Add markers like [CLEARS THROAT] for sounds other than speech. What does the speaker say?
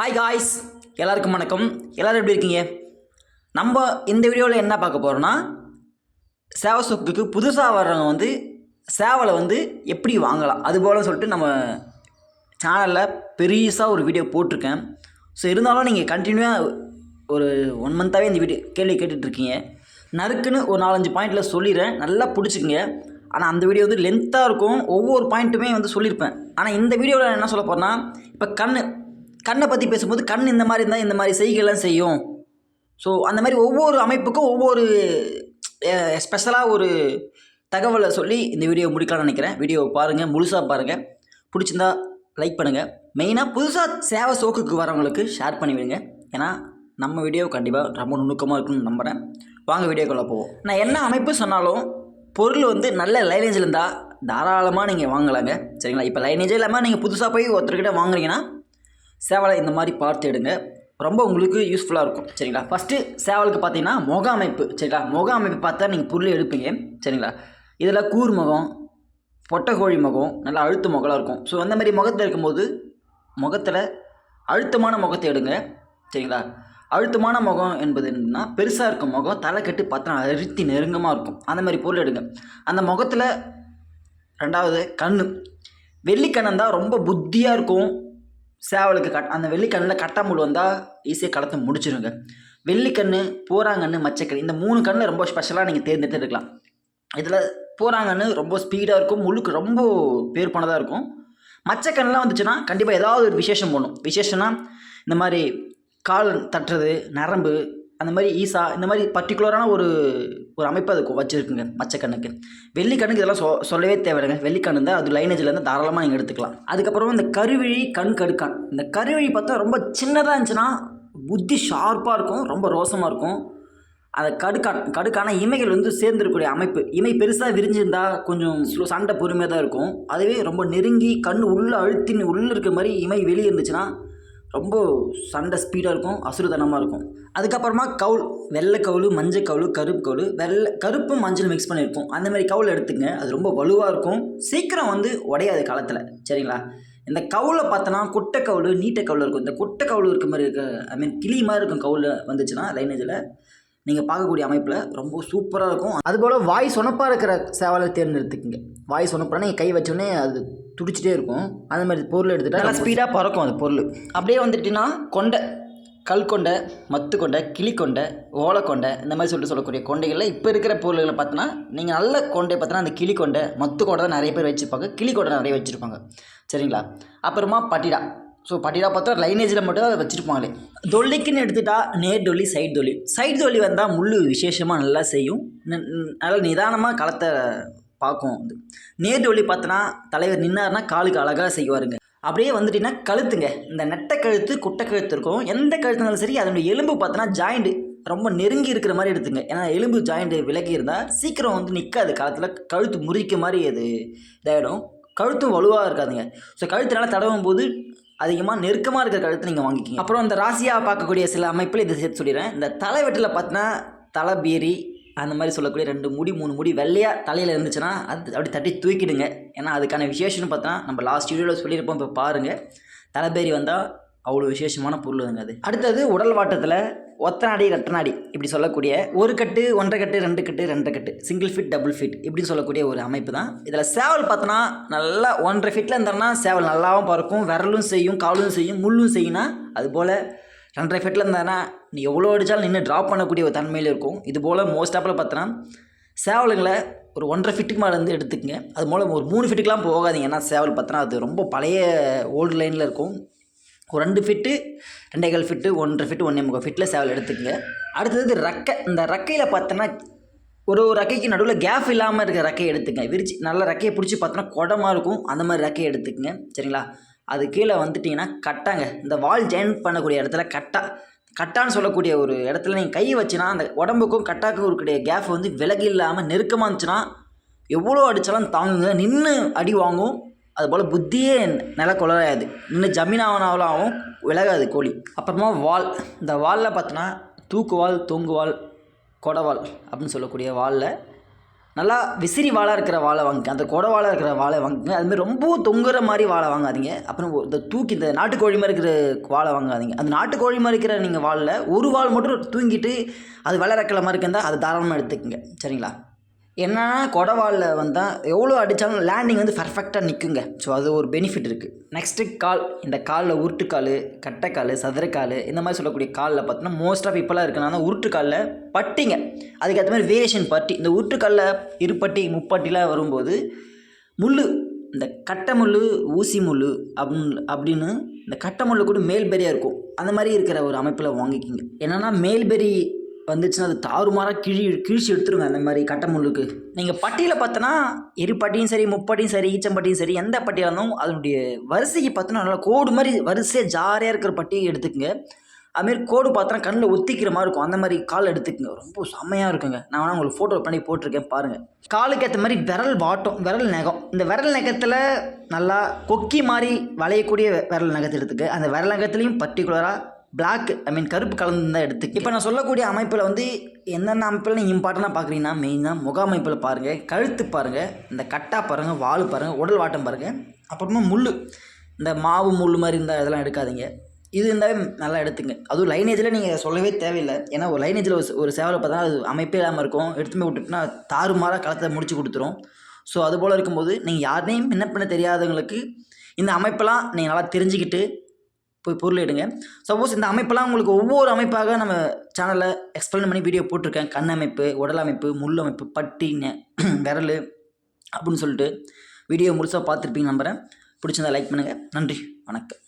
Hi guys எல்லாருக்கும் வணக்கம். எல்லோரும் எப்படி இருக்கீங்க? நம்ம இந்த வீடியோவில் என்ன பார்க்க போகிறோன்னா சேவை சொக்குக்கு புதுசாக வர்றவங்க வந்து சேவலை வந்து எப்படி வாங்கலாம்? அதுபோல் சொல்லிட்டு நம்ம சேனலில் பெருசாக ஒரு வீடியோ போட்டிருக்கேன். ஸோ இருந்தாலும் நீங்கள் கண்டினியூவாக ஒரு ஒன் மந்த்தாகவே இந்த வீடியோ கேள்வி கேட்டுட்ருக்கீங்க நறுக்குன்னு ஒரு நாலஞ்சு பாயிண்டில் சொல்லிடுறேன். நல்லா பிடிச்சிக்கங்க. ஆனால் அந்த வீடியோ வந்து லென்த்தாக இருக்கும். ஒவ்வொரு பாயிண்ட்டுமே வந்து சொல்லியிருப்பேன். ஆனால் இந்த வீடியோவில் என்ன சொல்ல போகிறேன்னா இப்போ கண் கண்ணை பற்றி பேசும்போது கண் இந்த மாதிரி இருந்தால் இந்த மாதிரி செய்கைலாம் செய்யும். ஸோ அந்த மாதிரி ஒவ்வொரு அமைப்புக்கும் ஒவ்வொரு ஸ்பெஷலாக ஒரு தகவலை சொல்லி இந்த வீடியோ முடிக்கலாம்னு நினைக்கிறேன். வீடியோ பாருங்கள் முழுசாக பாருங்கள் பிடிச்சிருந்தா லைக் பண்ணுங்கள் மெயினாக புதுசாக சேவை சோக்குக்கு வரவங்களுக்கு ஷேர் பண்ணி விடுங்க. ஏன்னா நம்ம வீடியோ கண்டிப்பாக ரொம்ப நுணுக்கமாக இருக்குன்னு நம்புகிறேன் வாங்க வீடியோக்குள்ளே போவோம். நான் என்ன அமைப்பு சொன்னாலும் பொருள் வந்து நல்ல லைனேஜில் இருந்தால் தாராளமாக நீங்கள் வாங்கலாங்க. சரிங்களா? இப்போ லைனேஜே இல்லாமல் நீங்கள் புதுசாக போய் ஒருத்தர்கிட்ட வாங்குறீங்கன்னா சேவலை இந்த மாதிரி பார்த்து எடுங்க. ரொம்ப உங்களுக்கு யூஸ்ஃபுல்லாக இருக்கும். சரிங்களா? ஃபஸ்ட்டு சேவலுக்கு பார்த்தீங்கன்னா முக அமைப்பு. சரிங்களா? முக அமைப்பு பார்த்தா நீங்கள் பொருள் எடுப்பீங்க. சரிங்களா? இதில் கூர் முகம் பொட்டை கோழி முகம் நல்லா அழுத்த முகலாக இருக்கும். ஸோ அந்த மாதிரி முகத்தில் இருக்கும்போது முகத்தில் அழுத்தமான முகத்தை எடுங்க. சரிங்களா? அழுத்தமான முகம் என்பது என்னன்னா பெருசாக இருக்கும் முகம் தலை கட்டு பார்த்தா அழுத்தி நெருங்கமாக இருக்கும். அந்த மாதிரி பொருள் எடுங்க. அந்த முகத்தில் ரெண்டாவது கண் வெள்ளிக்கண்ணன் தான் ரொம்ப புத்தியாக இருக்கும். சேவலுக்கு கட் அந்த வெள்ளிக்கண்ணில் கட்டாமுள் வந்தால் ஈஸியாக களத்தை முடிச்சிருங்க. வெள்ளிக்கண்ணு போராங்கண்ணு மச்சக்கண்ணு இந்த மூணு கண்ணு ரொம்ப ஸ்பெஷலாக நீங்கள் தேர்ந்தெடுத்து எடுக்கலாம் இதில் போராங்கண்ணு ரொம்ப ஸ்பீடாக இருக்கும் முழுக்கு ரொம்ப பேர் போனதாக இருக்கும். மச்சக்கண்ணெலாம் வந்துச்சுன்னா கண்டிப்பாக ஏதாவது ஒரு விசேஷம் போகணும் விசேஷம்னா இந்த மாதிரி கால் தட்டுறது நரம்பு அந்த மாதிரி ஈசா இந்த மாதிரி பர்டிகுலரான ஒரு ஒரு அமைப்பு அது வச்சுருக்குங்க மச்சக்கண்ணுக்கு வெள்ளிக்கண்ணுக்கு இதெல்லாம் சொ சொல்லவே தேவையில்லைங்க. வெள்ளிக்கண்ணு இருந்தால் அது லைனேஜ்லேருந்து தாராளமாக நீங்கள் எடுத்துக்கலாம். அதுக்கப்புறம் இந்த கருவிழி கண் கடுக்கான் இந்த கருவிழி பார்த்தா ரொம்ப சின்னதாக இருந்துச்சுன்னா புத்தி ஷார்ப்பாக இருக்கும் ரொம்ப ரோசமாக இருக்கும். அந்த கடுக்கான் கடுக்கான இமைகள் வந்து சேர்ந்துருக்கூடிய அமைப்பு. இமை பெருசாக விரிஞ்சிருந்தா கொஞ்சம் சண்டை பொறுமையாக தான் இருக்கும். அதுவே ரொம்ப நெருங்கி கண் உள்ளே அழுத்தின்னு உள்ளே இருக்கிற மாதிரி இமை வெளியே இருந்துச்சுன்னா ரொம்ப சண்டை ஸ்பீடாக இருக்கும் அசுரதனமாக இருக்கும். அதுக்கப்புறமா கவுல் வெள்ளை கவுளு மஞ்சள் கவுளு கருப்பு கவுளு வெள்ளை கருப்பும் மஞ்சள் மிக்ஸ் பண்ணியிருக்கும். அந்த மாதிரி கவுல் எடுத்துங்க அது ரொம்ப வலுவாக இருக்கும். சீக்கிரம் வந்து உடையாது காலத்தில் சரிங்களா? இந்த கவுலை பார்த்தோன்னா குட்டை கவுளு நீட்ட கவுள் இருக்கும். இந்த குட்டை கவுள் இருக்க மாதிரி இருக்க ஐ மீன் கிளி மாதிரி இருக்கும் கவுலில் வந்துச்சுன்னா லைனேஜில் நீங்கள் பார்க்கக்கூடிய அமைப்பில் ரொம்ப சூப்பராக இருக்கும். அதுபோல் வாய் சொனப்பாக இருக்கிற சேவலை தேர்ந்தெடுத்துக்குங்க. வாய் சொனப்பாக நீங்கள் கை வச்சோடனே அது துடிச்சிட்டே இருக்கும். அந்த மாதிரி பொருள் எடுத்துகிட்டா நல்லா ஸ்பீடாக பறக்கும் அந்த பொருள். அப்படியே வந்துட்டுன்னா கொண்டை கல் கொண்டை மத்து கொண்டை கிளி கொண்டை ஓலை கொண்டை இந்த மாதிரி சொல்லிட்டு சொல்லக்கூடிய கொண்டைகளில் இப்போ இருக்கிற பொருள்களை பார்த்தோன்னா நீங்கள் நல்ல கொண்டை பார்த்தோன்னா அந்த கிளி கொண்டை மத்து கொண்டை தான் நிறைய பேர் வச்சுருப்பாங்க. கிளி கொண்டை நிறைய வச்சுருப்பாங்க. சரிங்களா? அப்புறமா பட்டிடா. ஸோ பட்டிடா பார்த்தா லைனேஜில் மட்டும் அதை வச்சுருப்பாங்களே. தொல்லிக்குன்னு எடுத்துட்டா நேர் தொல்லி சைடு தொல்லி. சைடு தொல்லி வந்தால் முள் விசேஷமாக நல்லா செய்யும். நல்லா நிதானமாக களத்தை பார்க்கும் அது நேர் தொல்லி பார்த்தோன்னா தலைவர் நின்னார்னா காலுக்கு அழகாக செய்வாருங்க. அப்படியே வந்துட்டீங்கன்னா கழுத்துங்க. இந்த நெட்டை கழுத்து குட்டை கழுத்து இருக்கும். எந்த கழுத்துனாலும் சரி அதனுடைய எலும்பு பார்த்தோன்னா ஜாயிண்ட்டு ரொம்ப நெருங்கி இருக்கிற மாதிரி எடுத்துங்க. ஏன்னா எலும்பு ஜாயிண்ட் விலகி இருந்தால் சீக்கிரம் வந்து நிற்காது காலத்தில் கழுத்து முறிக்க மாதிரி அது இதாகிடும் கழுத்தும் வலுவாக இருக்காதுங்க. ஸோ கழுத்துனால தடவும் போது அதிகமாக நெருக்கமாக இருக்கிற கழுத்தை நீங்கள் வாங்கிக்கிங்க. அப்புறம் இந்த ராசியாக பார்க்கக்கூடிய சில அமைப்பில் இதை சேர்த்து சொல்லிடுறேன். இந்த தலைவெட்டில் பார்த்தீங்கன்னா தலைபீரி அந்த மாதிரி சொல்லக்கூடிய ரெண்டு முடி மூணு முடி வெள்ளையாக தலையில் இருந்துச்சுன்னா அது அப்படி தட்டி தூக்கிடுங்க. ஏன்னா அதுக்கான விசேஷம்னு பார்த்தா நம்ம லாஸ்ட் வீடியோவில் சொல்லியிருப்போம். இப்போ பாருங்கள் தலைபேரி வந்தால் அவ்வளோ விசேஷமான பொருள் அதுங்க அது. அடுத்தது உடல் வாட்டத்தில் ஒத்தனாடி ரெட்டனாடி இப்படி சொல்லக்கூடிய ஒரு கட்டு ஒன்றரை கட்டு ரெண்டு கட்டு ரெண்டரை கட்டு சிங்கிள் ஃபிட் டபுள் ஃபிட் இப்படின்னு சொல்லக்கூடிய ஒரு அமைப்பு தான். இதில் சேவல் பார்த்தோன்னா நல்லா ஒன்றரை ஃபிட்டில் இருந்தாருன்னா சேவல் நல்லாவும் பறக்கும் விரலும் செய்யும் காலும் செய்யும் முள்ளும் செய்யும்னா அதுபோல் ரெண்டரை ஃபிட்டில் இருந்தாருன்னா நீ எவ்வளோ அடித்தாலும் நின்று ட்ராப் பண்ணக்கூடிய ஒரு தன்மையில் இருக்கும். இது போல் மோஸ்ட் ஆப்பில் பார்த்தோன்னா சேவலுங்களை ஒரு ஒன்றரை ஃபிட்டுக்கு மேலே இருந்து எடுத்துக்கங்க. அது மூலம் ஒரு மூணு ஃபிட்டுக்கெலாம் போகாதீங்க. ஏன்னா சேவல் பார்த்தோன்னா அது ரொம்ப பழைய ஓல்டு லைனில் இருக்கும். ரெண்டு ஃபிட்டு ரெண்டேகால் ஃபிட்டு ஒன்றரை ஃபிட்டு ஒன்றே முக்கால் ஃபிட்டில் சேவல் எடுத்துக்கங்க. அடுத்தது ரெக்கை இந்த ரெக்கையில் பார்த்தோன்னா ஒரு ஒரு ரக்கைக்கு நடுவில் கேப் இல்லாமல் இருக்கிற ரக்கையை எடுத்துக்கங்க. விரிச்சு நல்ல ரக்கையை பிடிச்சி பார்த்தோன்னா குடமாக இருக்கும். அந்த மாதிரி ரக்கையை எடுத்துக்கங்க. சரிங்களா? அது கீழே வந்துட்டிங்கன்னா கட்டாங்க. இந்த வால் ஜாயின் பண்ணக்கூடிய இடத்துல கட்டா கட்டான்னு சொல்லக்கூடிய ஒரு இடத்துல நீங்கள் கை வச்சுன்னா அந்த உடம்புக்கும் கட்டாக்கும் இருக்கக்கூடிய கேப் வந்து விலகி இல்லாமல் நெருக்கமாக இருந்துச்சுன்னா எவ்வளோ அடித்தாலும் தாங்குங்க. நின்று அடி வாங்கும். அதுபோல் புத்தியே நில கொலையாது நின்று ஜமீனாவனாவலும் ஆகும் விலகாது கோழி. அப்புறமா வால். இந்த வாலில் பார்த்தோன்னா தூக்குவால் தொங்குவால் கொடவால் அப்படின்னு சொல்லக்கூடிய வாலில் நல்லா விசிறி வாழை இருக்கிற வாழை வாங்குங்க. அந்த கொடை வாழை இருக்கிற வாழை வாங்குங்க. அதுமாதிரி ரொம்ப தொங்குற மாதிரி வாழை வாங்காதீங்க. அப்புறம் இந்த தூக்கி இந்த நாட்டுக்கோழி மாதிரி இருக்கிற வாழை வாங்காதீங்க. அந்த நாட்டுக்கோழி மாதிரி இருக்கிற நீங்கள் வாழில் ஒரு வால் மட்டும் தூங்கிட்டு அது வளரக்கிற மாதிரி இருந்தால் அது தாராளமாக எடுத்துக்கங்க. சரிங்களா? என்னென்னா கொடவாலில் வந்தால் எவ்வளோ அடித்தாலும் லேண்டிங் வந்து பர்ஃபெக்டாக நிற்குங்க ஸோ அது ஒரு பெனிஃபிட் இருக்குது நெக்ஸ்ட்டு கால் இந்த காலில் உருட்டுக்கால் கட்டைக்கால் சதுரக்கால் இந்த மாதிரி சொல்லக்கூடிய காலில் பார்த்தோன்னா மோஸ்ட் ஆஃப் இப்போலாம் இருக்குன்னா உருட்டுக்காலில் பட்டிங்க. அதுக்கேற்ற மாதிரி வேரியேஷன் பட்டி. இந்த உருட்டுக்காலில் இருப்பட்டி முப்பட்டிலாம் வரும்போது முள் இந்த கட்டை முள் ஊசி முள் அப்படின்னு அப்படின்னு இந்த கட்டை முள் கூட மேல்பெரியாக இருக்கும். அந்த மாதிரி இருக்கிற ஒரு அமைப்பில் வாங்கிக்கிங்க. என்னென்னா மேல்பெரி வந்துச்சுன்னா அது தாறுமாறாக கிழி கிழிச்சு எடுத்துருங்க அந்த மாதிரி கட்டை முள்ளுக்கு. நீங்கள் பட்டியில் பார்த்தோன்னா இரு சரி முப்பட்டியும் சரி ஈச்சம்பட்டியும் சரி எந்த பட்டியாக இருந்தாலும் அதனுடைய வரிசைக்கு பார்த்தோன்னா நல்லா கோடு மாதிரி வரிசையாக ஜாரியாக இருக்கிற பட்டியை எடுத்துக்கங்க. அதுமாரி கோடு பார்த்தோன்னா கண்ணில் ஒத்திக்கிற மாதிரி இருக்கும். அந்த மாதிரி கால் எடுத்துக்கங்க. ரொம்ப செம்மையாக இருக்குங்க. நான் வேணால் உங்களுக்கு ஃபோட்டோ பண்ணி போட்டிருக்கேன் பாருங்கள் காலுக்கு ஏற்ற மாதிரி விரல் வாட்டம் விரல் நகம். இந்த விரல் நகத்தில் நல்லா கொக்கி மாதிரி வளையக்கூடிய விரல் நகத்தை எடுத்துக்க. அந்த விரல் நகத்துலேயும் பர்டிகுலராக பிளாக் ஐ மீன் கருப்பு கலந்து தான் எடுத்து இப்போ நான் சொல்லக்கூடிய அமைப்பில் வந்து என்னென்ன அமைப்பில் நீங்கள் இம்பார்ட்டண்ட்டாக பார்க்குறீங்கன்னா மெயினாக முக அமைப்பில் பாருங்கள் கழுத்து பாருங்கள் இந்த கட்டா பாருங்கள் வால் பாருங்கள் உடல் வாட்டம் பாருங்கள் அப்புறமா முள் இந்த மாவு முள் மாதிரி இருந்தால் இதெல்லாம் எடுக்காதீங்க. இது இருந்தாவே நல்லா எடுத்துங்க. அதுவும் லைனேஜில் நீங்கள் சொல்லவே தேவையில்லை. ஏன்னா ஒரு லைனேஜில் ஒரு ஒரு சேவலை பார்த்தா அது அமைப்பே இல்லாமல் இருக்கும். எடுத்து போய் விட்டுட்டுனா தாறுமாறாக களத்தை முடிச்சு கொடுத்துரும். ஸோ அதுபோல் இருக்கும்போது நீங்கள் யாரையும் என்ன பண்ண தெரியாதவங்களுக்கு இந்த அமைப்பெல்லாம் நீங்கள் நல்லா தெரிஞ்சுக்கிட்டு போய் பொருள் எடுங்க. சப்போஸ் இந்த அமைப்பெல்லாம் உங்களுக்கு ஒவ்வொரு அமைப்பாக நம்ம சேனலில் எக்ஸ்பிளைன் பண்ணி வீடியோ போட்டிருக்கேன். கண் அமைப்பு உடல் அமைப்பு முள் அமைப்பு பட்டி [CLEARS THROAT] விரல் அப்படின்னு சொல்லிட்டு வீடியோ முழுசாக பார்த்துருப்பீங்க நம்புகிறேன் பிடிச்சிருந்தா லைக் பண்ணுங்கள் நன்றி. வணக்கம்.